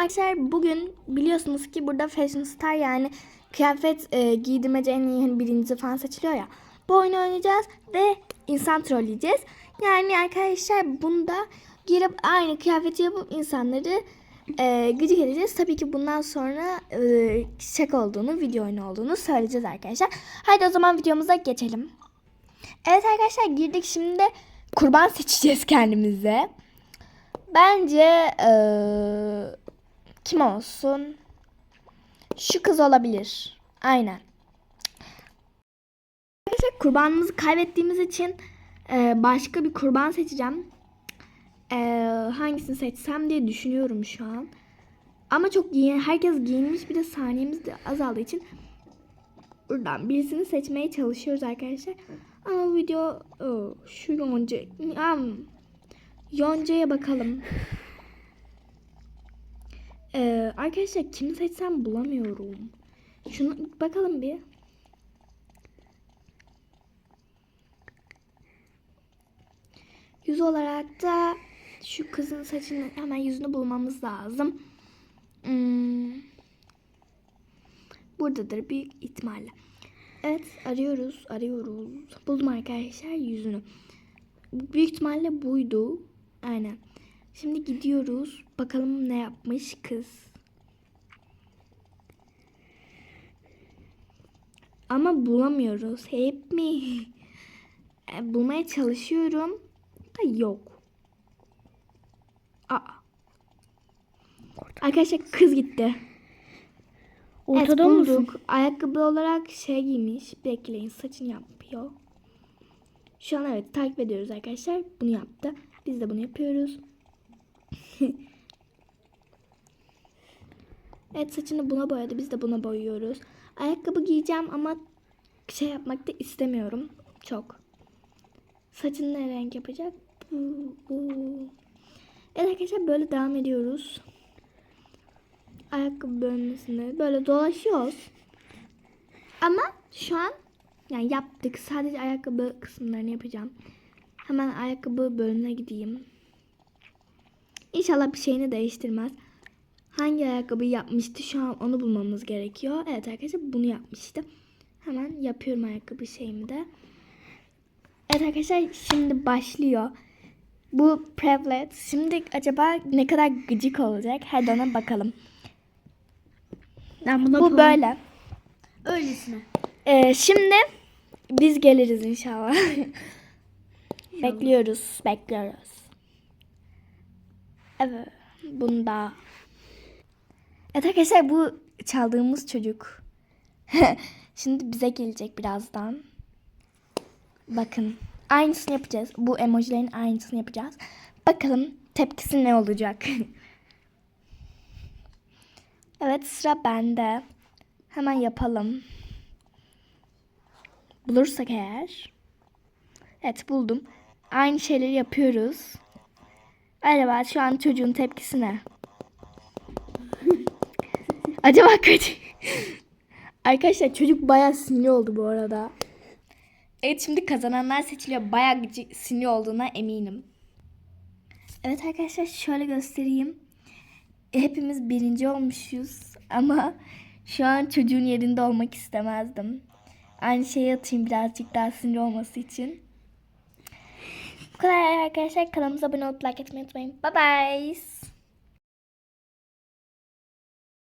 arkadaşlar bugün biliyorsunuz ki burada Fashion Star yani kıyafet e, giydirmece en iyi hani birincisi falan seçiliyor ya. Bu oyunu oynayacağız ve insan trolleyeceğiz. Yani arkadaşlar bunda girip aynı kıyafeti yapıp insanları e, gıcık edeceğiz. Tabii ki bundan sonra e, şaka olduğunu, video oyunu olduğunu söyleyeceğiz arkadaşlar. Haydi o zaman videomuza geçelim. Evet arkadaşlar girdik şimdi de kurban seçeceğiz kendimize. Bence eee, kim olsun? Şu kız olabilir. Aynen. Arkadaşlar kurbanımızı kaybettiğimiz için eee, başka bir kurban seçeceğim. Eee, hangisini seçsem diye düşünüyorum şu an. Ama çok giyin, herkes giyinmiş bir de saniyemiz de azaldığı için buradan birisini seçmeye çalışıyoruz arkadaşlar. Ama video oh, şu yonca yoncaya bakalım. Arkadaşlar kimi seçsem bulamıyorum. Şunu bakalım bir. Yüz olarak da şu kızın saçını hemen yüzünü bulmamız lazım. Hmm. Buradadır büyük ihtimalle. Evet arıyoruz arıyoruz. Buldum arkadaşlar yüzünü. Büyük ihtimalle buydu. Aynen. Şimdi gidiyoruz. Bakalım ne yapmış kız. Ama bulamıyoruz. Hep mi? E, Bulmaya çalışıyorum. Da yok. Aa. Arkadaşlar kız gitti. Ortada evet, mısın? bulduk. Ayakkabı olarak şey giymiş. Bekleyin saçını yapıyor. Şu an evet takip ediyoruz arkadaşlar. Bunu yaptı. Biz de bunu yapıyoruz. evet saçını buna boyadı. Biz de buna boyuyoruz. Ayakkabı giyeceğim ama şey yapmak da istemiyorum. Çok. Saçını ne renk yapacak? Evet arkadaşlar böyle devam ediyoruz ayakkabı bölmesinde böyle dolaşıyoruz. Ama şu an yani yaptık. Sadece ayakkabı kısımlarını yapacağım. Hemen ayakkabı bölümüne gideyim. İnşallah bir şeyini değiştirmez. Hangi ayakkabıyı yapmıştı şu an onu bulmamız gerekiyor. Evet arkadaşlar bunu yapmıştı. Hemen yapıyorum ayakkabı şeyimi de. Evet arkadaşlar şimdi başlıyor. Bu Prevlet. Şimdi acaba ne kadar gıcık olacak? Hadi ona bakalım. Ben buna Bu böyle. Öylesine. Ee, şimdi biz geliriz inşallah. bekliyoruz, bekliyoruz. Evet, bunda. Evet arkadaşlar bu çaldığımız çocuk. şimdi bize gelecek birazdan. Bakın, aynısını yapacağız. Bu emojilerin aynısını yapacağız. Bakalım tepkisi ne olacak. evet sıra bende. Hemen yapalım. Bulursak eğer. Evet buldum. Aynı şeyleri yapıyoruz. Acaba şu an çocuğun tepkisi ne? Acaba kaç? Arkadaşlar çocuk bayağı sinirli oldu bu arada. Evet şimdi kazananlar seçiliyor. Gıcı- sinirli olduğuna eminim. Evet arkadaşlar şöyle göstereyim. Hepimiz birinci olmuşuz ama şu an çocuğun yerinde olmak istemezdim. Aynı şeyi atayım birazcık daha sinir olması için. Bu kadar arkadaşlar. Kanalımıza abone olup like etmeyi unutmayın. Bye bye.